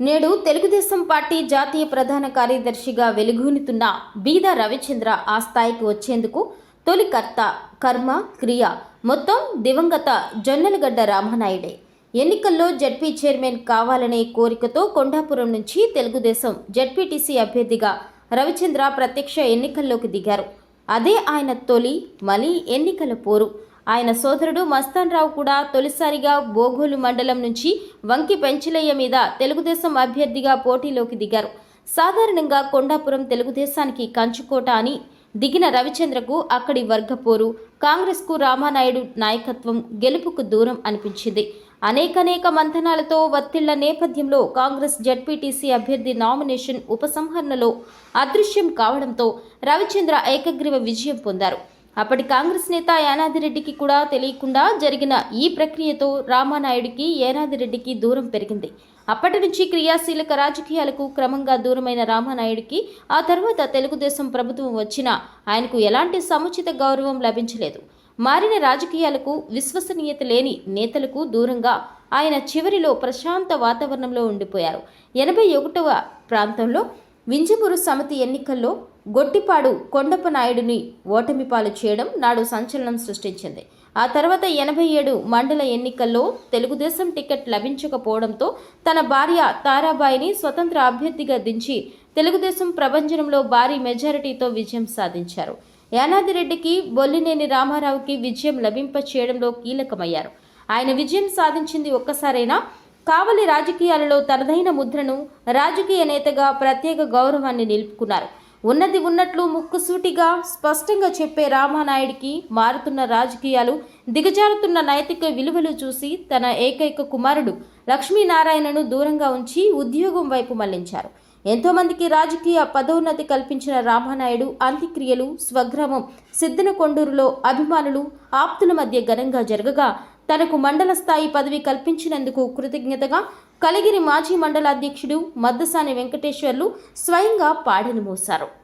నేడు తెలుగుదేశం పార్టీ జాతీయ ప్రధాన కార్యదర్శిగా వెలుగునుతున్న బీద రవిచంద్ర ఆ స్థాయికి వచ్చేందుకు తొలి కర్త కర్మ క్రియ మొత్తం దివంగత జొన్నలగడ్డ రామనాయుడే. ఎన్నికల్లో జడ్పీ చైర్మన్ కావాలనే కోరికతో కొండాపురం నుంచి తెలుగుదేశం జడ్పీటీసీ అభ్యర్థిగా రవిచంద్ర ప్రత్యక్ష ఎన్నికల్లోకి దిగారు. అదే ఆయన తొలి మలి ఎన్నికల పోరు. ఆయన సోదరుడు మస్తాన్ రావు కూడా తొలిసారిగా బోగోలు మండలం నుంచి వంకి పెంచలయ్య మీద తెలుగుదేశం అభ్యర్థిగా పోటీలోకి దిగారు. సాధారణంగా కొండాపురం తెలుగుదేశానికి కంచుకోట అని దిగిన రవిచంద్రకు అక్కడి వర్గపోరు కాంగ్రెస్కు రామానాయుడు నాయకత్వం గెలుపుకు దూరం అనిపించింది. అనేకనేక మంథనాలతో వత్తిళ్ళ నేపథ్యంలో కాంగ్రెస్ జడ్పీటీసీ అభ్యర్థి నామినేషన్ ఉపసంహరణలో అదృశ్యం కావడంతో రవిచంద్ర ఏకగ్రీవ విజయం పొందారు. అప్పటి కాంగ్రెస్ నేత యానాదిరెడ్డికి కూడా తెలియకుండా జరిగిన ఈ ప్రక్రియతో రామానాయుడికి యానాదిరెడ్డికి దూరం పెరిగింది. అప్పటి నుంచి క్రియాశీలక రాజకీయాలకు క్రమంగా దూరమైన రామానాయుడికి ఆ తర్వాత తెలుగుదేశం ప్రభుత్వం వచ్చినా ఆయనకు ఎలాంటి సముచిత గౌరవం లభించలేదు. మారిన రాజకీయాలకు విశ్వసనీయత లేని నేతలకు దూరంగా ఆయన చివరిలో ప్రశాంత వాతావరణంలో ఉండిపోయారు. ఎనభై ఒకటవ ప్రాంతంలో వింజమూరు సమితి ఎన్నికల్లో గొట్టిపాడు కొండప్ప నాయుడిని ఓటమి పాలు చేయడం నాడు సంచలనం సృష్టించింది. ఆ తర్వాత ఎనభై ఏడు మండల ఎన్నికల్లో తెలుగుదేశం టికెట్ లభించకపోవడంతో తన భార్య తారాబాయిని స్వతంత్ర అభ్యర్థిగా దించి తెలుగుదేశం ప్రభంజనంలో భారీ మెజారిటీతో విజయం సాధించారు. యానాదిరెడ్డికి బొల్లినేని రామారావుకి విజయం లభింప చేయడంలో కీలకమయ్యారు. ఆయన విజయం సాధించింది ఒక్కసారైనా కావలి రాజకీయాలలో తనదైన ముద్రను రాజకీయ నేతగా ప్రత్యేక గౌరవాన్ని నిలుపుకున్నారు. ఉన్నది ఉన్నట్లు ముక్కుసూటిగా స్పష్టంగా చెప్పే రామానాయుడికి మారుతున్న రాజకీయాలు దిగజారుతున్న నైతిక విలువలు చూసి తన ఏకైక కుమారుడు లక్ష్మీనారాయణను దూరంగా ఉంచి ఉద్యోగం వైపు మళ్ళించారు. ఎంతోమందికి రాజకీయ పదోన్నతి కల్పించిన రామానాయుడు అంత్యక్రియలు స్వగ్రామం సిద్దనకొండూరులో అభిమానులు ఆప్తుల మధ్య ఘనంగా జరగగా తనకు మండల స్థాయి పదవి కల్పించినందుకు కృతజ్ఞతగా కలిగిరి మాజీ మండల అధ్యక్షుడు మద్దసాని వెంకటేశ్వర్లు స్వయంగా పాడెను మోశారు.